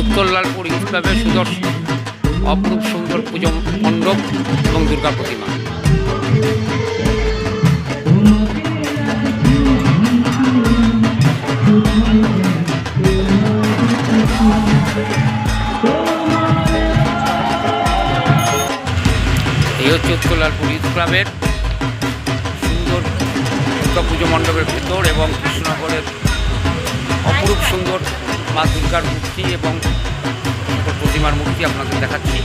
উত্তর লালপুর ইউথ ক্লাবের সুদর্শন, অপরূপ সুন্দর পুজো মণ্ডপ এবং দুর্গা প্রতিমা। এই হচ্ছে উত্তর লালপুর ইউথ ক্লাবের সুন্দর দুর্গা পুজো মণ্ডপের ভেতর এবং কৃষ্ণনগরের অপরূপ সুন্দর মা দুর্গার মূর্তি এবং প্রতিমার মূর্তি আপনাদের দেখাচ্ছি।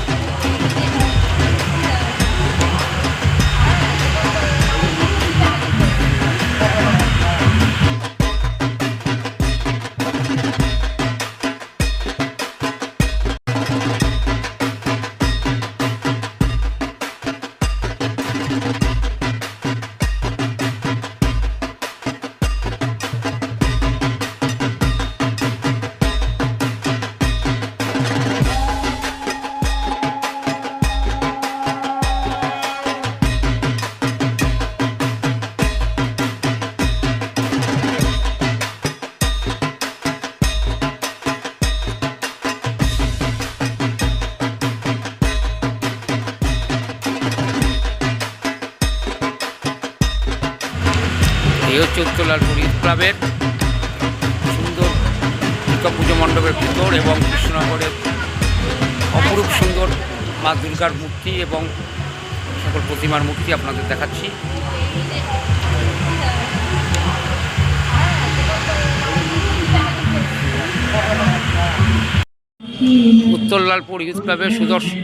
এই হচ্ছে উত্তর লালপুর ইউথ ক্লাবের সুন্দর দুর্গা পুজো মণ্ডপের ভেতর এবং কৃষ্ণনগরের অপরূপ সুন্দর মা দুর্গার মূর্তি এবং সকল প্রতিমার মূর্তি আপনাদের দেখাচ্ছি। উত্তর লালপুর ইউথ ক্লাবের সুদর্শন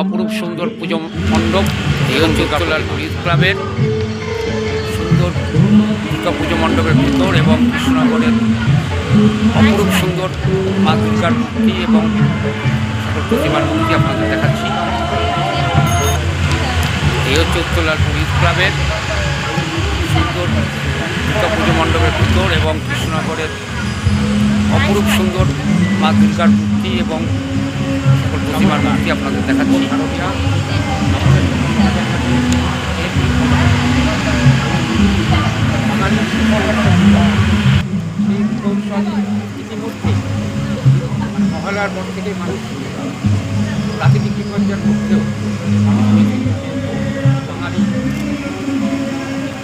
অপরূপ সুন্দর পুজো মণ্ডপ এই হচ্ছে উত্তর লালপুর ইউথ ক্লাবের দুর্গা পুজো মণ্ডপের ভিতর এবং কৃষ্ণনগরের অপরূপ সুন্দর মা দুর্গার মূর্তি এবং প্রতিমার মূর্তি আপনাদের দেখাচ্ছি। এই হচ্ছে উত্তর লালপুর ইউথ ক্লাবের সুন্দর দুর্গা পুজো মণ্ডপের ভেতর এবং কৃষ্ণনগরের অপরূপ সুন্দর মা দুর্গার মূর্তি এবং প্রতিমার মূর্তি আপনাদের দেখাচ্ছি। সেই কৌশল ইতিমধ্যে মহলার পর মানুষ প্রাকৃতিক বেঁচে গেছে। বাঙালি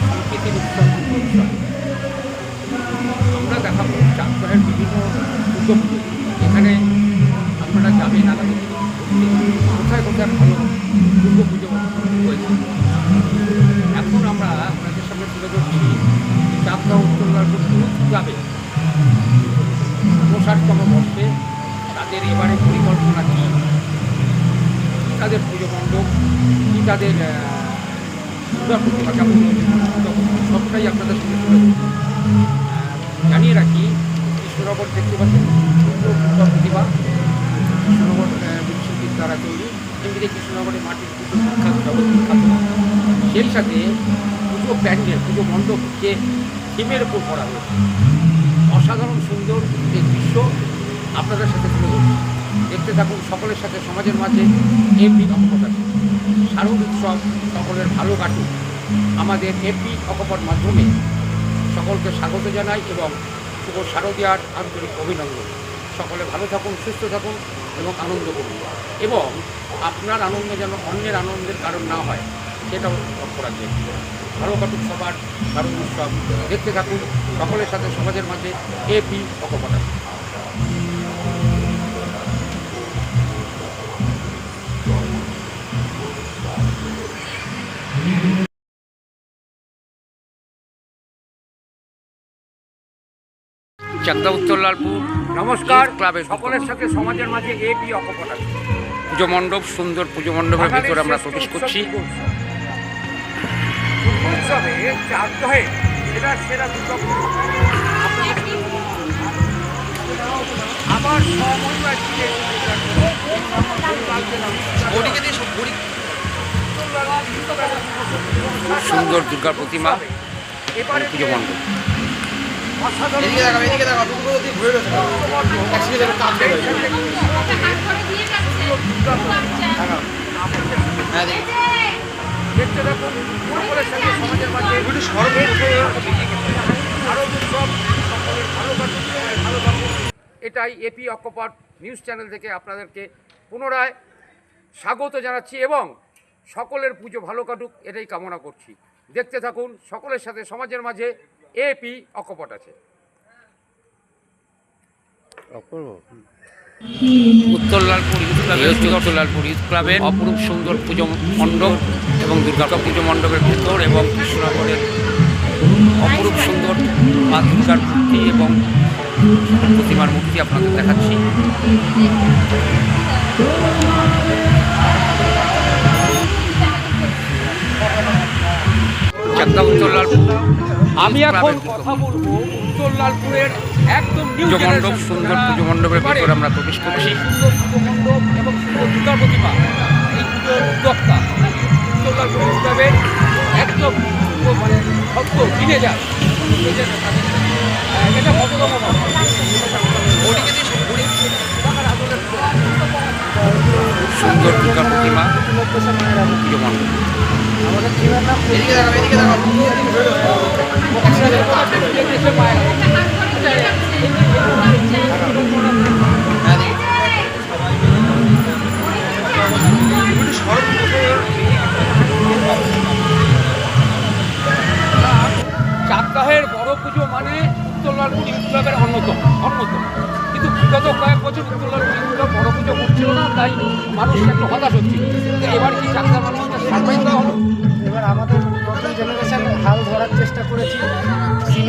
সংস্কৃতির উৎসব কৌশল আমরা দেখাবো চাঁদগড়ের বিভিন্ন পুজো এখানে আপনারা যাবেন, আগামী কোথায় কোথায় ভালো দুর্গা পুজো হয়েছে যাবে। উনষাটতম বর্ষে তাদের এবারে পরিকল্পনা কী? তাদের পুজো মণ্ডপ কী তাদের দুর্গা প্রতিমা কেমন সবটাই আপনাদের সঙ্গে তুলে জানিয়ে রাখি কৃষ্ণনগর দেখতে পাচ্ছেন দুর্গা প্রতিমা। কৃষ্ণনগর আহ, দ্বারা তৈরি। এমনিতে কৃষ্ণনগরের মাটির পুজো বিখ্যাত জগৎ বিখ্যাত। সেই সাথে পুজো প্যান্ডেল পুজো মণ্ডপ যে থিমের উপর করা হয়েছে। অসাধারণ সুন্দর এই দৃশ্য আপনাদের সাথে তুলে ধরছি। দেখতে থাকুন সকলের সাথে সমাজের মাঝে এমপি অকপট শারদ উৎসব সকলের ভালো কাটুক। আমাদের এমপি অকপট মাধ্যমে সকলকে স্বাগত জানাই এবং শুভ শারদীয়ার আন্তরিক অভিনন্দন। সকলে ভালো থাকুন, সুস্থ থাকুন এবং আনন্দ করুন। এবং আপনার আনন্দ যেন অন্যের আনন্দের কারণ না হয়। সেটাও লক্ষ্য রাখবেন ভালো কাটুক সবার শারদ উৎসব। দেখতে থাকুন সকলের সাথে সমাজের মাঝে এপি অকপটা চাকদা উত্তর লালপুর নমস্কার। ক্লাবের সকলের সাথে সমাজের মাঝে এপি অকপটা পুজো মণ্ডপ সুন্দর পুজো মণ্ডপের ভিতরে আমরা প্রবেশ করছি। উৎসবে চারদহে সেরা সেরা আমার সুন্দর দুর্গা প্রতিমা। এবারে পুজো মণ্ডপ। হ্যাঁ দেখতে থাকুন সকলের সাথে সমাজের মাঝে একটু সরব আরও উৎসব সকলের ভালো কাটুক ভালো থাকুন এটাই এপি অকপাট নিউজ চ্যানেল থেকে আপনাদেরকে পুনরায় স্বাগত জানাচ্ছি এবং সকলের পুজো ভালো কাটুক এটাই কামনা করছি। দেখতে থাকুন সকলের সাথে সমাজের মাঝে এপি অকপট আছে। উত্তরলালপুর ইউথ ক্লাবের উত্তরলালপুর ইউথ ক্লাবের অপরূপ সুন্দর পুজো মণ্ডপ এবং দুর্গা পুজো মণ্ডপের ভেতর এবং কৃষ্ণনগরের অপরূপ সুন্দর মা দুর্গার মূর্তি এবং প্রতিমার মূর্তি আপনাদের দেখাচ্ছি। চাকদা উত্তরলালপুর আমি এখন কথা বলব উত্তরলালপুরের একদম নিউ মণ্ডপ সুন্দর পুজো মণ্ডপের ভেতর আমরা প্রবেশ করছি। সুন্দর পুজো মণ্ডপ এবং সুন্দর দুর্গা প্রতিমা এই পুজোর উদ্যোক্তা উত্তরলালপুর ক্লাবের একদম মানে ভক্ত কিনে যায়। এটা সুন্দর দুর্গা প্রতিমা। পুজো মণ্ডপ এদিকে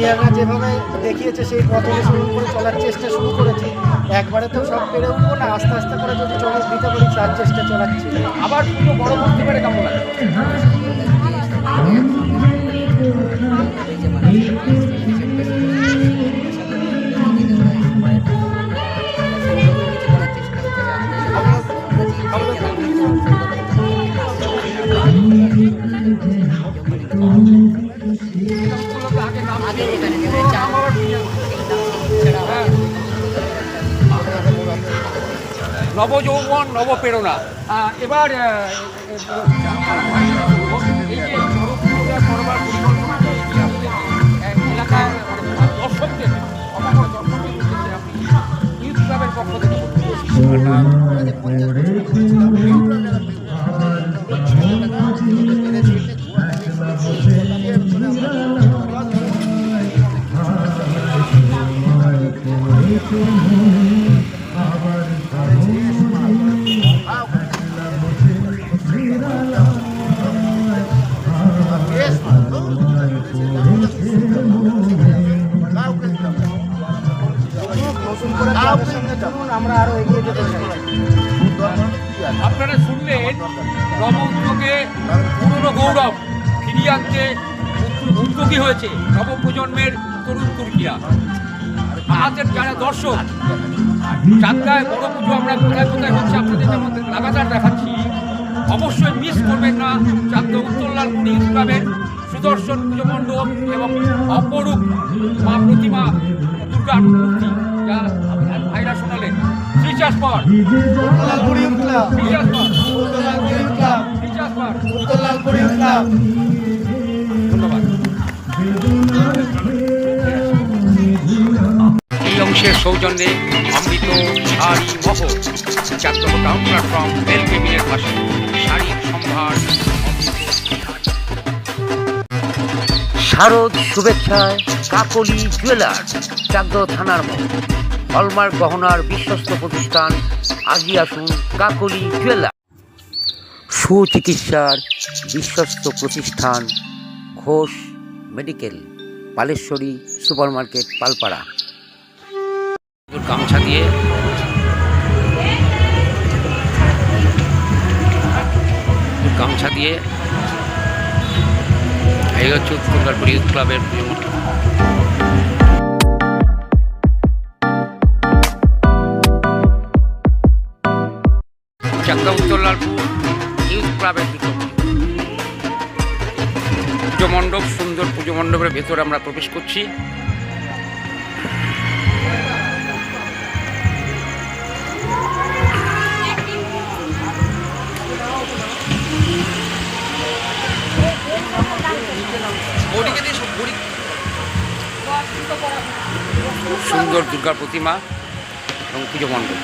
সিনিয়ররা যেভাবে দেখিয়েছে, সেই পথে শুরু করে চলার চেষ্টা শুরু করেছি। একবারে তো সব পেরে উঠবো না, আস্তে আস্তে করে যদি চলে দিতে পারি চার চেষ্টা চলাচ্ছি। আবার পুজো বড় করতে পারে, কেমন লাগে? নবযৌবন নবপ্রেরণা। এবার এলাকার মানে দর্শকদের দর্শকদের উদ্দেশ্যে আপনি ইউথ ক্লাবের পক্ষ থেকে আনতে উদ্যোগী হয়েছে নবপ্রজন্মের তরুণ তুর্কিরা আমাদের যারা দর্শক চাকদায় বড় পুজো আমরা কোথায় কোথায় হচ্ছে আপনাদের যেমন লাগাতার দেখাচ্ছি অবশ্যই মিস করবেন না চাকদা উত্তরলালপুর ক্লাবের সুদর্শন পুজো মণ্ডপ এবং অপরূপ মা প্রতিমা দুর্গার মূর্তি যা ভাইরা শোনালেন। রিচার্জ পাওয়ার উত্তরলালপুর উত্তরলালপুর উত্তরলালপুর অংশের সৌজন্যে অমৃত শাড়ি মহ। চাকদহ টাউন প্ল্যাটফর্ম কেবিনের পাশে শাড়ির সম্ভার শারদ শুভেচ্ছায় কাকলি জুয়েলার্স চাকদহ থানার মোড়। হলমার্ক গহনার বিশ্বস্ত প্রতিষ্ঠান, আজই আসুন কাকলি জুয়েলার্স। সুচিকিৎসার বিশ্বস্ত প্রতিষ্ঠান ঘোষ মেডিকেল, পালেশ্বরী সুপারমার্কেট, পালপাড়া। গামছা দিয়ে। গামছা দিয়ে। এই হচ্ছে উত্তরগারপুর ইউথ ক্লাবের মণ্ডপ। উত্তরলালপুর ক্লাবের দুটো পুজো মণ্ডপ, সুন্দর পুজো মণ্ডপের ভেতরে আমরা প্রবেশ করছি। সব বডি সুন্দর দুর্গা প্রতিমা এবং পুজো মণ্ডপ।